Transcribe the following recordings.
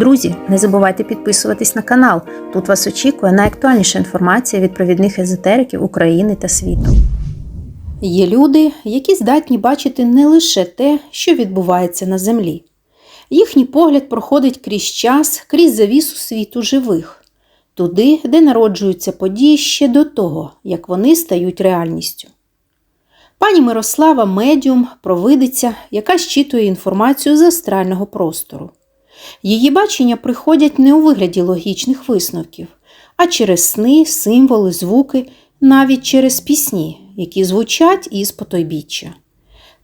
Друзі, не забувайте підписуватись на канал. Тут вас очікує найактуальніша інформація від провідних езотериків України та світу. Є люди, які здатні бачити не лише те, що відбувається на землі. Їхній погляд проходить крізь час, крізь завісу світу живих, туди, де народжуються події ще до того, як вони стають реальністю. Пані Мирослава медіум, провидиця, яка щитує інформацію з астрального простору. Її бачення приходять не у вигляді логічних висновків, а через сни, символи, звуки, навіть через пісні, які звучать із потойбіччя.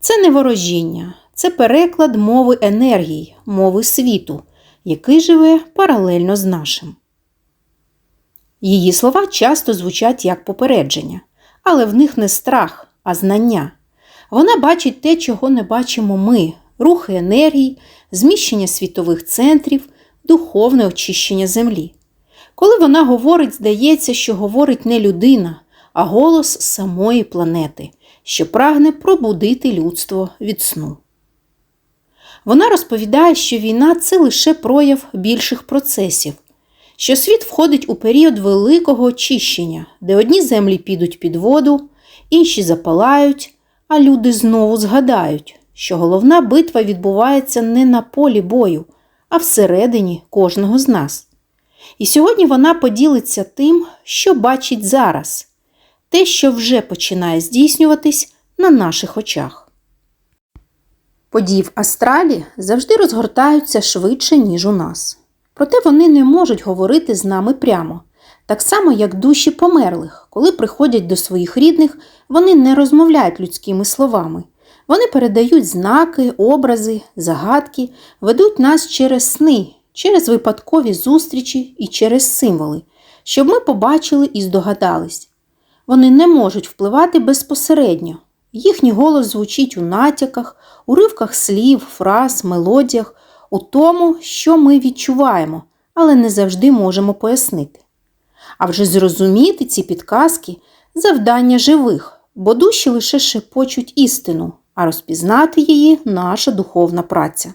Це не ворожіння, це переклад мови енергії, мови світу, який живе паралельно з нашим. Її слова часто звучать як попередження, але в них не страх, а знання. Вона бачить те, чого не бачимо ми, рухи енергії, зміщення світових центрів, духовне очищення землі. Коли вона говорить, здається, що говорить не людина, а голос самої планети, що прагне пробудити людство від сну. Вона розповідає, що війна це лише прояв більших процесів, що світ входить у період великого очищення, де одні землі підуть під воду, інші запалають, а люди знову згадають, що головна битва відбувається не на полі бою, а всередині кожного з нас. І сьогодні вона поділиться тим, що бачить зараз, те, що вже починає здійснюватись на наших очах. Події в астралі завжди розгортаються швидше, ніж у нас. Проте вони не можуть говорити з нами прямо, так само, як душі померлих, коли приходять до своїх рідних, вони не розмовляють людськими словами. Вони передають знаки, образи, загадки, ведуть нас через сни, через випадкові зустрічі і через символи, щоб ми побачили і здогадались. Вони не можуть впливати безпосередньо. Їхній голос звучить у натяках, уривках слів, фраз, мелодіях, у тому, що ми відчуваємо, але не завжди можемо пояснити. А вже зрозуміти ці підказки завдання живих, бо душі лише шепочуть істину, а розпізнати її наша духовна праця.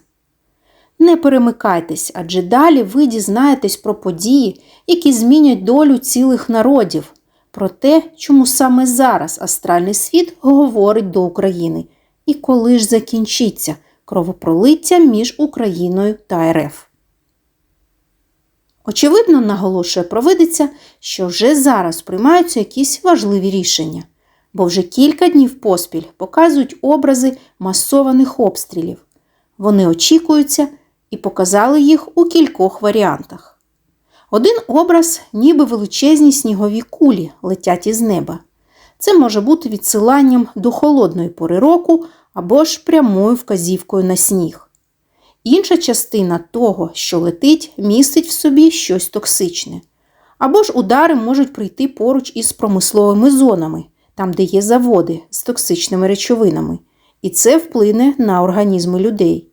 Не перемикайтесь, адже далі ви дізнаєтесь про події, які змінять долю цілих народів, про те, чому саме зараз астральний світ говорить до України і коли ж закінчиться кровопролиття між Україною та РФ. Очевидно, наголошує провидиця, що вже зараз приймаються якісь важливі рішення, бо вже кілька днів поспіль показують образи масованих обстрілів. Вони очікуються і показали їх у кількох варіантах. Один образ, ніби величезні снігові кулі летять із неба. Це може бути відсиланням до холодної пори року або ж прямою вказівкою на сніг. Інша частина того, що летить, містить в собі щось токсичне. Або ж удари можуть прийти поруч із промисловими зонами, там, де є заводи з токсичними речовинами, і це вплине на організми людей.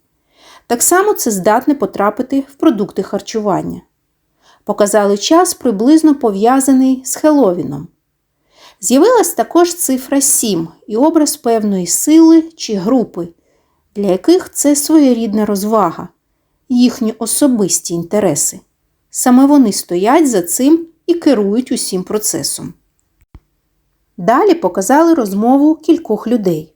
Так само це здатне потрапити в продукти харчування. Показали час приблизно пов'язаний з Хеловіном. З'явилась також цифра 7 і образ певної сили чи групи, для яких це своєрідна розвага, їхні особисті інтереси. Саме вони стоять за цим і керують усім процесом. Далі показали розмову кількох людей.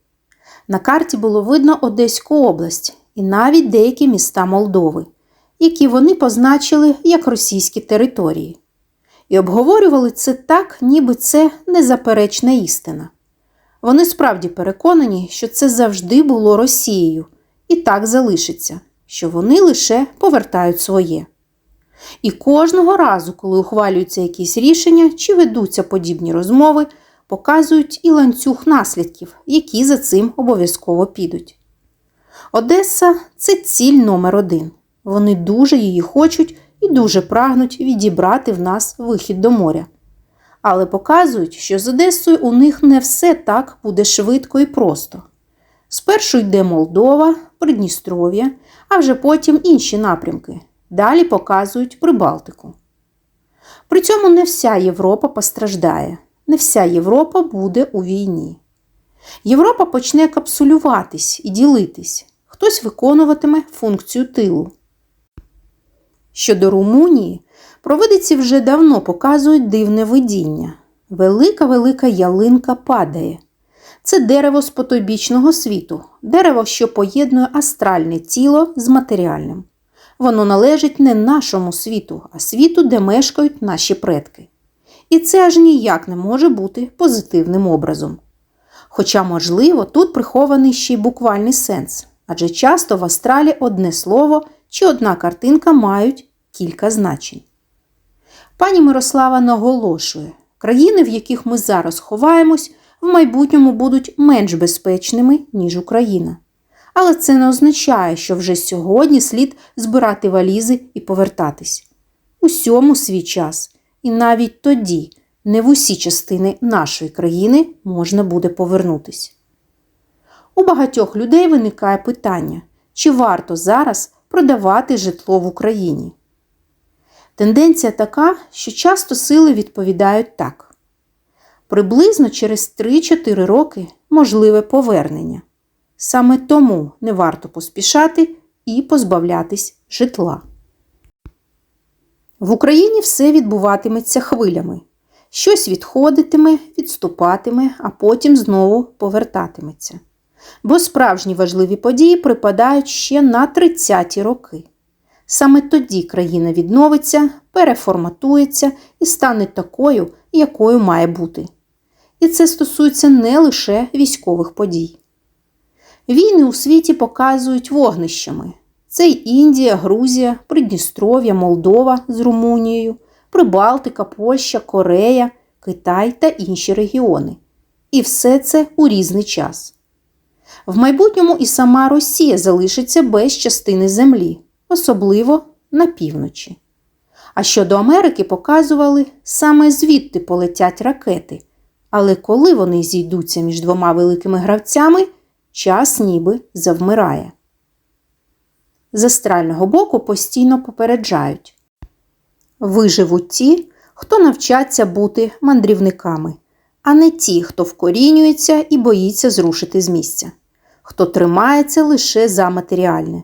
На карті було видно Одеську область і навіть деякі міста Молдови, які вони позначили як російські території. І обговорювали це так, ніби це незаперечна істина. Вони справді переконані, що це завжди було Росією, і так залишиться, що вони лише повертають своє. І кожного разу, коли ухвалюються якісь рішення чи ведуться подібні розмови, показують і ланцюг наслідків, які за цим обов'язково підуть. Одеса це ціль номер один. Вони дуже її хочуть і дуже прагнуть відібрати в нас вихід до моря. Але показують, що з Одесою у них не все так буде швидко і просто. Спершу йде Молдова, Придністров'я, а вже потім інші напрямки. Далі показують Прибалтику. При цьому не вся Європа постраждає, не вся Європа буде у війні. Європа почне капсулюватись і ділитись, хтось виконуватиме функцію тилу. Щодо Румунії, провидиці вже давно показують дивне видіння. Велика велика ялинка падає. Це дерево з потойбічного світу, дерево, що поєднує астральне тіло з матеріальним. Воно належить не нашому світу, а світу, де мешкають наші предки. І це аж ніяк не може бути позитивним образом. Хоча, можливо, тут прихований ще й буквальний сенс, адже часто в астралі одне слово чи одна картинка мають кілька значень. Пані Мирослава наголошує, країни, в яких ми зараз ховаємось, в майбутньому будуть менш безпечними, ніж Україна. Але це не означає, що вже сьогодні слід збирати валізи і повертатись. Усьому свій час, і навіть тоді не в усі частини нашої країни можна буде повернутись. У багатьох людей виникає питання, чи варто зараз продавати житло в Україні. Тенденція така, що часто сили відповідають так. Приблизно через 3-4 роки можливе повернення. Саме тому не варто поспішати і позбавлятись житла. В Україні все відбуватиметься хвилями. Щось відходитиме, відступатиме, а потім знову повертатиметься. Бо справжні важливі події припадають ще на 30-ті роки. Саме тоді країна відновиться, переформатується і стане такою, якою має бути. І це стосується не лише військових подій. Війни у світі показують вогнищами. Це й Індія, Грузія, Придністров'я, Молдова з Румунією, Прибалтика, Польща, Корея, Китай та інші регіони. І все це у різний час. В майбутньому і сама Росія залишиться без частини землі, особливо на півночі. А щодо Америки показували, саме звідти полетять ракети. Але коли вони зійдуться між двома великими гравцями, час ніби завмирає. З астрального боку постійно попереджають виживуть ті, хто навчаться бути мандрівниками, а не ті, хто вкорінюється і боїться зрушити з місця, хто тримається лише за матеріальне.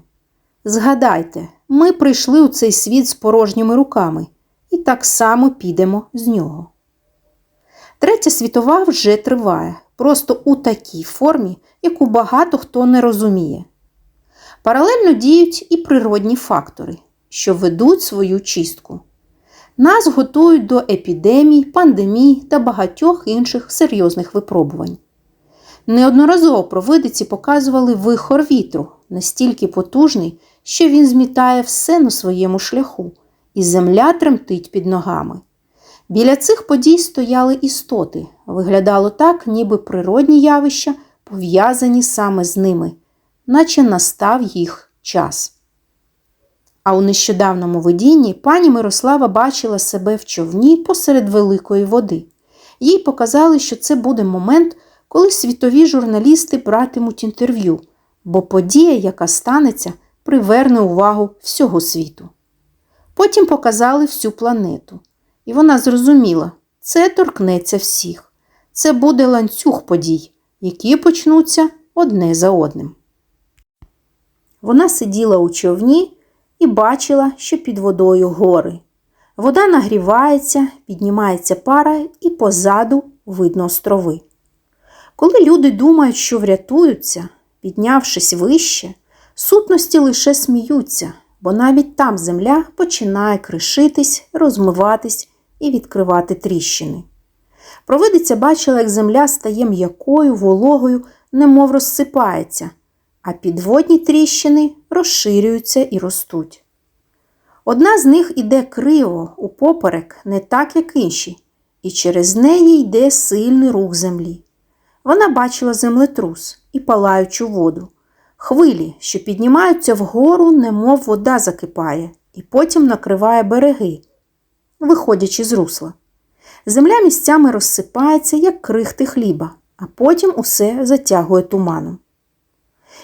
Згадайте, ми прийшли у цей світ з порожніми руками і так само підемо з нього. Третя світова вже триває, просто у такій формі, яку багато хто не розуміє. Паралельно діють і природні фактори, що ведуть свою чистку. Нас готують до епідемій, пандемій та багатьох інших серйозних випробувань. Неодноразово провидиці показували вихор вітру, настільки потужний, що він змітає все на своєму шляху, і земля тремтить під ногами. Біля цих подій стояли істоти. Виглядало так, ніби природні явища пов'язані саме з ними, наче настав їх час. А у нещодавному видінні пані Мирослава бачила себе в човні посеред великої води. Їй показали, що це буде момент, коли світові журналісти братимуть інтерв'ю, бо подія, яка станеться, приверне увагу всього світу. Потім показали всю планету. І вона зрозуміла, це торкнеться всіх. Це буде ланцюг подій, які почнуться одне за одним. Вона сиділа у човні і бачила, що під водою гори. Вода нагрівається, піднімається пара і позаду видно острови. Коли люди думають, що врятуються, піднявшись вище, сутності лише сміються, бо навіть там земля починає кришитись, розмиватись і відкривати тріщини. Провидиця бачила, як земля стає м'якою, вологою, немов розсипається, а підводні тріщини розширюються і ростуть. Одна з них іде криво, упоперек, не так, як інші, і через неї йде сильний рух землі. Вона бачила землетрус і палаючу воду, хвилі, що піднімаються вгору, немов вода закипає, і потім накриває береги, виходячи з русла. Земля місцями розсипається, як крихти хліба, а потім усе затягує туманом.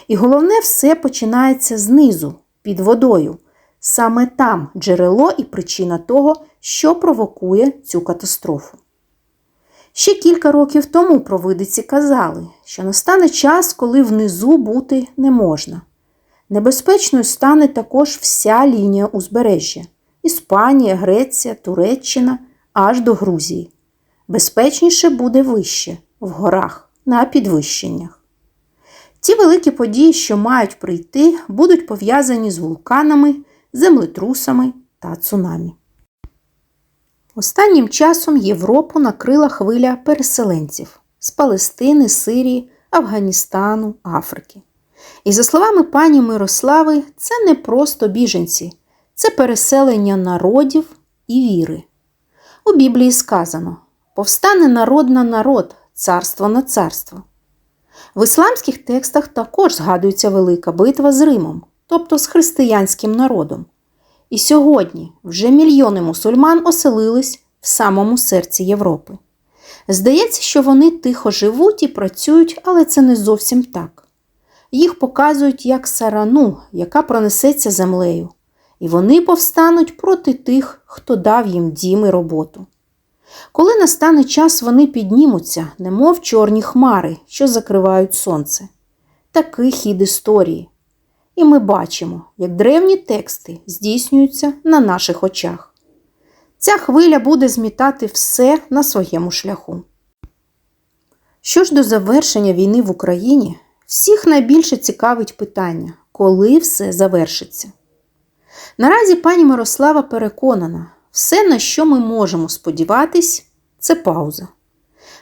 І головне, все починається знизу, під водою. Саме там джерело і причина того, що провокує цю катастрофу. Ще кілька років тому провидиці казали, що настане час, коли внизу бути не можна. Небезпечною стане також вся лінія узбережжя, Іспанія, Греція, Туреччина аж до Грузії. Безпечніше буде вище, в горах, на підвищеннях. Ті великі події, що мають прийти, будуть пов'язані з вулканами, землетрусами та цунамі. Останнім часом Європу накрила хвиля переселенців з Палестини, Сирії, Афганістану, Африки. І за словами пані Мирослави, це не просто біженці, це переселення народів і віри. У Біблії сказано: повстане народ на народ, царство на царство. В ісламських текстах також згадується велика битва з Римом, тобто з християнським народом. І сьогодні вже мільйони мусульман оселились в самому серці Європи. Здається, що вони тихо живуть і працюють, але це не зовсім так. Їх показують як сарану, яка пронесеться землею, і вони повстануть проти тих, хто дав їм дім і роботу. Коли настане час, вони піднімуться, немов чорні хмари, що закривають сонце. Такий хід історії. І ми бачимо, як древні тексти здійснюються на наших очах. Ця хвиля буде змітати все на своєму шляху. Що ж до завершення війни в Україні, всіх найбільше цікавить питання, коли все завершиться. Наразі пані Мирослава переконана, все, на що ми можемо сподіватись, це пауза.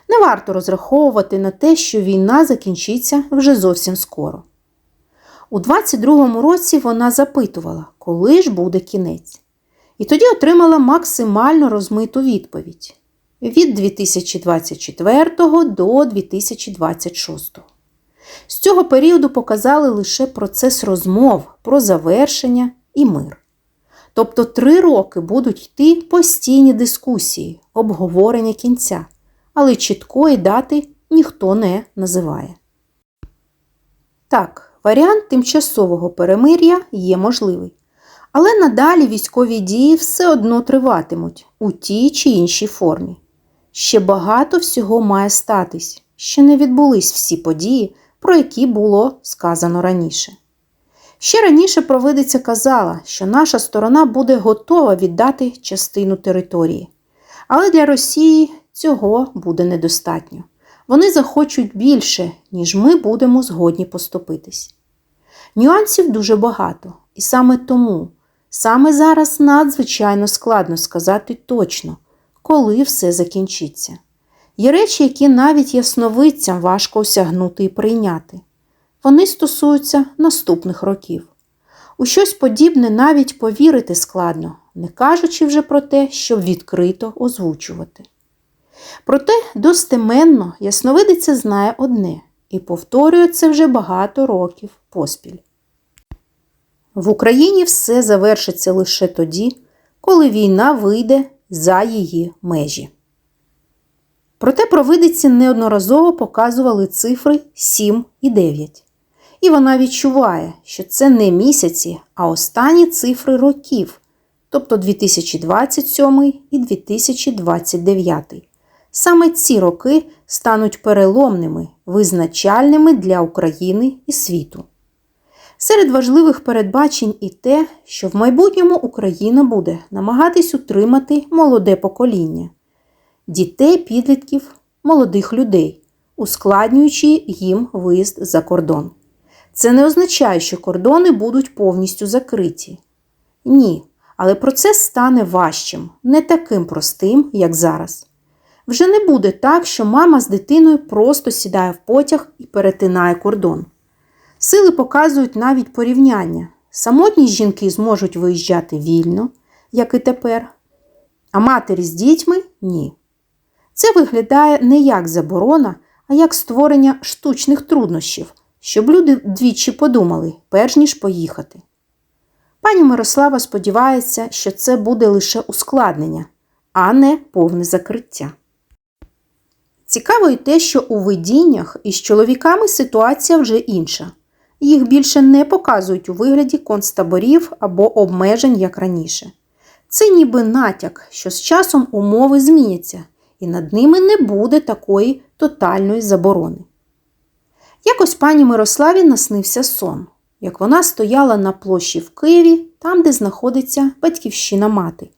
Не варто розраховувати на те, що війна закінчиться вже зовсім скоро. У 22-му році вона запитувала, коли ж буде кінець, і тоді отримала максимально розмиту відповідь від 2024 до 2026. З цього періоду показали лише процес розмов про завершення і мир. Тобто три роки будуть йти постійні дискусії, обговорення кінця, але чіткої дати ніхто не називає. Так, варіант тимчасового перемир'я є можливий. Але надалі військові дії все одно триватимуть у тій чи іншій формі. Ще багато всього має статись, ще не відбулись всі події, про які було сказано раніше. Ще раніше провидиця казала, що наша сторона буде готова віддати частину території. Але для Росії цього буде недостатньо. Вони захочуть більше, ніж ми будемо згодні поступитись. Нюансів дуже багато, і саме тому, саме зараз надзвичайно складно сказати точно, коли все закінчиться. Є речі, які навіть ясновидцям важко осягнути і прийняти. Вони стосуються наступних років. У щось подібне навіть повірити складно, не кажучи вже про те, щоб відкрито озвучувати. Проте достеменно ясновидиця знає одне і повторює це вже багато років поспіль. В Україні все завершиться лише тоді, коли війна вийде за її межі. Проте провидиці неодноразово показували цифри 7 і 9. І вона відчуває, що це не місяці, а останні цифри років, тобто 2027 і 2029. Саме ці роки стануть переломними, визначальними для України і світу. Серед важливих передбачень і те, що в майбутньому Україна буде намагатись утримати молоде покоління, дітей, підлітків, молодих людей, ускладнюючи їм виїзд за кордон. Це не означає, що кордони будуть повністю закриті. Ні, але процес стане важчим, не таким простим, як зараз. Вже не буде так, що мама з дитиною просто сідає в потяг і перетинає кордон. Сили показують навіть порівняння. Самотні жінки зможуть виїжджати вільно, як і тепер, а матері з дітьми ні. Це виглядає не як заборона, а як створення штучних труднощів, щоб люди двічі подумали, перш ніж поїхати. Пані Мирослава сподівається, що це буде лише ускладнення, а не повне закриття. Цікаво й те, що у видіннях із чоловіками ситуація вже інша. Їх більше не показують у вигляді концтаборів або обмежень, як раніше. Це ніби натяк, що з часом умови зміняться, і над ними не буде такої тотальної заборони. Якось пані Мирославі наснився сон, як вона стояла на площі в Києві там, де знаходиться батьківщина мати,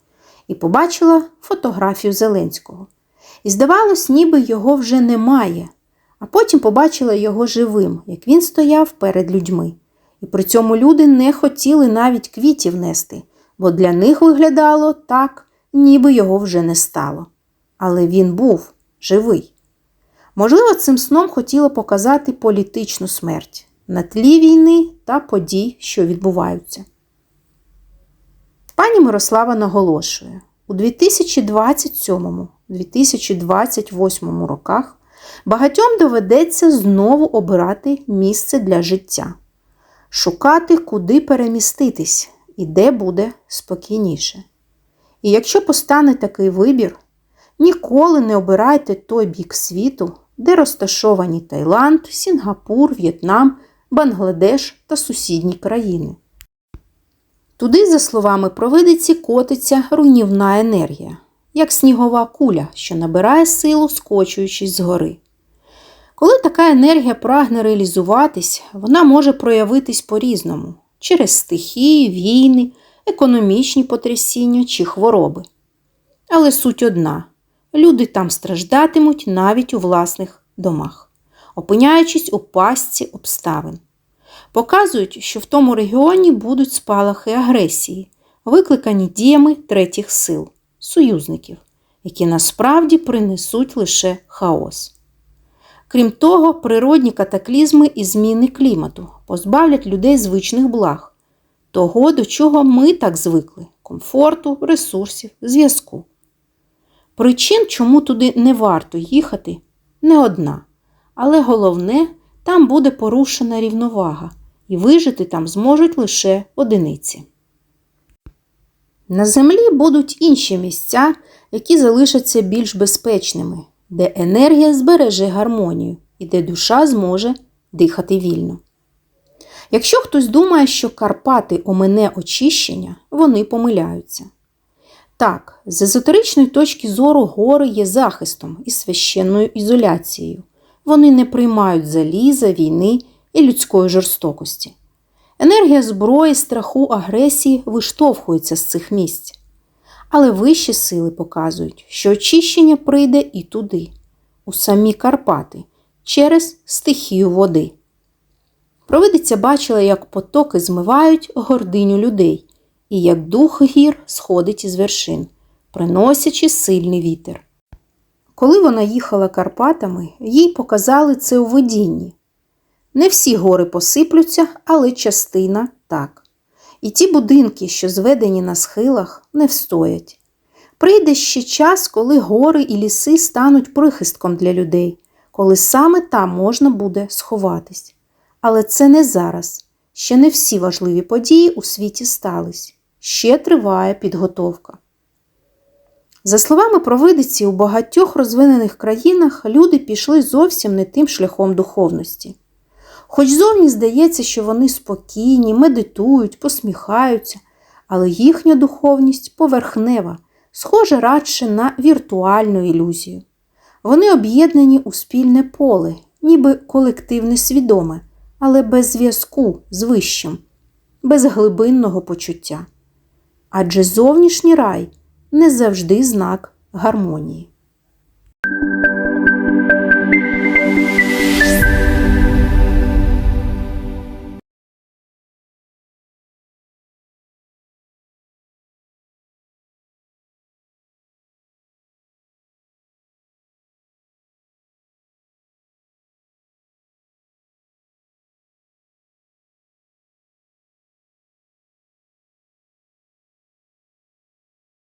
і побачила фотографію Зеленського. І здавалось, ніби його вже немає, а потім побачила його живим, як він стояв перед людьми. І при цьому люди не хотіли навіть квітів нести, бо для них виглядало так, ніби його вже не стало. Але він був живий. Можливо, цим сном хотіло показати політичну смерть на тлі війни та подій, що відбуваються. Пані Мирослава наголошує, у 2027-2028 роках багатьом доведеться знову обирати місце для життя, шукати, куди переміститись і де буде спокійніше. І якщо постане такий вибір, ніколи не обирайте той бік світу, де розташовані Таїланд, Сінгапур, В'єтнам, Бангладеш та сусідні країни. Туди, за словами провидиці, котиться руйнівна енергія, як снігова куля, що набирає силу, скочуючись згори. Коли така енергія прагне реалізуватись, вона може проявитись по-різному через стихії, війни, економічні потрясіння чи хвороби. Але суть одна люди там страждатимуть навіть у власних домах, опиняючись у пастці обставин. Показують, що в тому регіоні будуть спалахи агресії, викликані діями третіх сил, союзників, які насправді принесуть лише хаос. Крім того, природні катаклізми і зміни клімату позбавлять людей звичних благ, того, до чого ми так звикли комфорту, ресурсів, зв'язку. Причин, чому туди не варто їхати, не одна, але головне, там буде порушена рівновага, і вижити там зможуть лише одиниці. На землі будуть інші місця, які залишаться більш безпечними, де енергія збереже гармонію і де душа зможе дихати вільно. Якщо хтось думає, що Карпати омине очищення, вони помиляються. Так, з езотеричної точки зору гори є захистом і священною ізоляцією. Вони не приймають заліза, війни і людської жорстокості. Енергія зброї, страху, агресії виштовхується з цих місць. Але вищі сили показують, що очищення прийде і туди, у самі Карпати, через стихію води. Провидиця бачила, як потоки змивають гординю людей і як дух гір сходить із вершин, приносячи сильний вітер. Коли вона їхала Карпатами, їй показали це у видінні. Не всі гори посиплються, але частина так. І ті будинки, що зведені на схилах, не встоять. Прийде ще час, коли гори і ліси стануть прихистком для людей, коли саме там можна буде сховатись. Але це не зараз. Ще не всі важливі події у світі стались. Ще триває підготовка. За словами провидиці, у багатьох розвинених країнах люди пішли зовсім не тим шляхом духовності. Хоч зовні здається, що вони спокійні, медитують, посміхаються, але їхня духовність поверхнева, схожа радше на віртуальну ілюзію. Вони об'єднані у спільне поле, ніби колективне свідоме, але без зв'язку з вищим, без глибинного почуття. Адже зовнішній рай не завжди знак гармонії.